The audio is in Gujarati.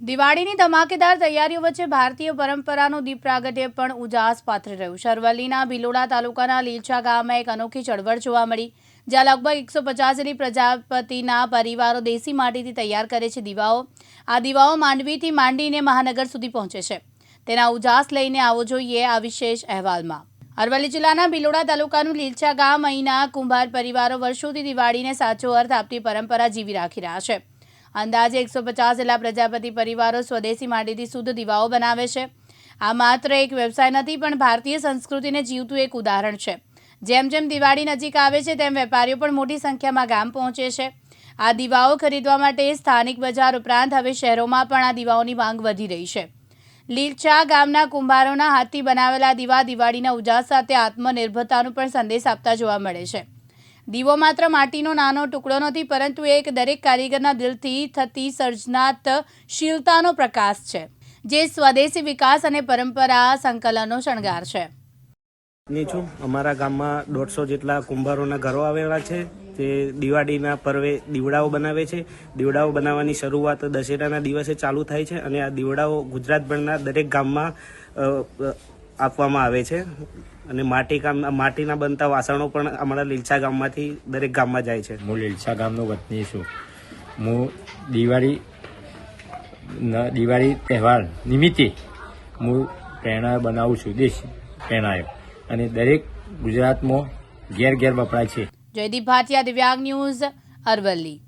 દિવાળીની ધમાકેદાર તૈયારીઓ વચ્ચે ભારતીય પરંપરાનું દીપ પ્રાગટ્ય પણ ઉજાસ પાથરી રહ્યું. છે અરવલ્લીના ભિલોડા તાલુકાના લીલછા ગામમાં એક અનોખી ચળવળ જોવા મળી, જ્યાં લગભગ એકસો પચાસની પ્રજાપતિના પરિવારો દેશી માટીથી તૈયાર કરે છે દીવાઓ. આ દીવાઓ માંડવીથી માંડીને મહાનગર સુધી પહોંચે છે. તેના ઉજાસ લઈને આવો જોઈએ આ વિશેષ અહેવાલમાં. અરવલ્લી જિલ્લાના ભિલોડા તાલુકાનું લીલછા ગામ અહીંના કુંભાર પરિવારો વર્ષોથી દિવાળીને સાચો અર્થ આપતી પરંપરા જીવી રાખી રહ્યા છે. અંદાજે એકસો પચાસ જેટલા પ્રજાપતિ પરિવારો સ્વદેશી માટીથી શુદ્ધ દીવાઓ બનાવે છે. આ માત્ર એક વ્યવસાય નથી, પણ ભારતીય સંસ્કૃતિને જીવતું એક ઉદાહરણ છે. જેમ જેમ દિવાળી નજીક આવે છે, તેમ વેપારીઓ પણ મોટી સંખ્યામાં ગામ પહોંચે છે. આ દીવાઓ ખરીદવા માટે સ્થાનિક બજાર ઉપરાંત હવે શહેરોમાં પણ આ દીવાઓની માંગ વધી રહી છે. લીલચા ગામના કુંભારોના હાથથી બનાવેલા દીવા દિવાળીના ઉજાસ સાથે આત્મનિર્ભરતાનો પણ સંદેશ આપતા જોવા મળે છે. દીવો માત્ર માટીનો નાનો ટુકડો નથી, પરંતુ એક દરેક કારીગરના દિલથી થતી સર્જનાત્મકશીલતાનો પ્રકાશ છે, જે સ્વદેશી વિકાસ અને પરંપરા સંકલનનો શણગાર છે. ની અમારા ગામમાં દોઢસો જેટલા કુંભારોના ઘરો આવેલા છે. તે દિવાળીના પર્વે દીવડાઓ બનાવે છે. દીવડાઓ બનાવવાની શરૂઆત દશેરાના દિવસે ચાલુ થાય છે અને આ દીવડાઓ ગુજરાતભરના દરેક ગામમાં આપવામાં આવે છે. અને માટી કામ માટીના બનતા વાસણો પણ અમારા લીલછા ગામમાંથી દરેક ગામમાં જાય છે. હું લીલછા ગામનો વતની છું. હું દિવાળી દિવાળી તહેવાર નિમિત્તે હું પ્રેરણા બનાવું છું દેશ પ્રેરણાયો અને દરેક ગુજરાતમાં ઘેર ઘેર વપરાય છે. જયદીપ ભાટિયા દિવ્યાંગ ન્યૂઝ અરવલ્લી.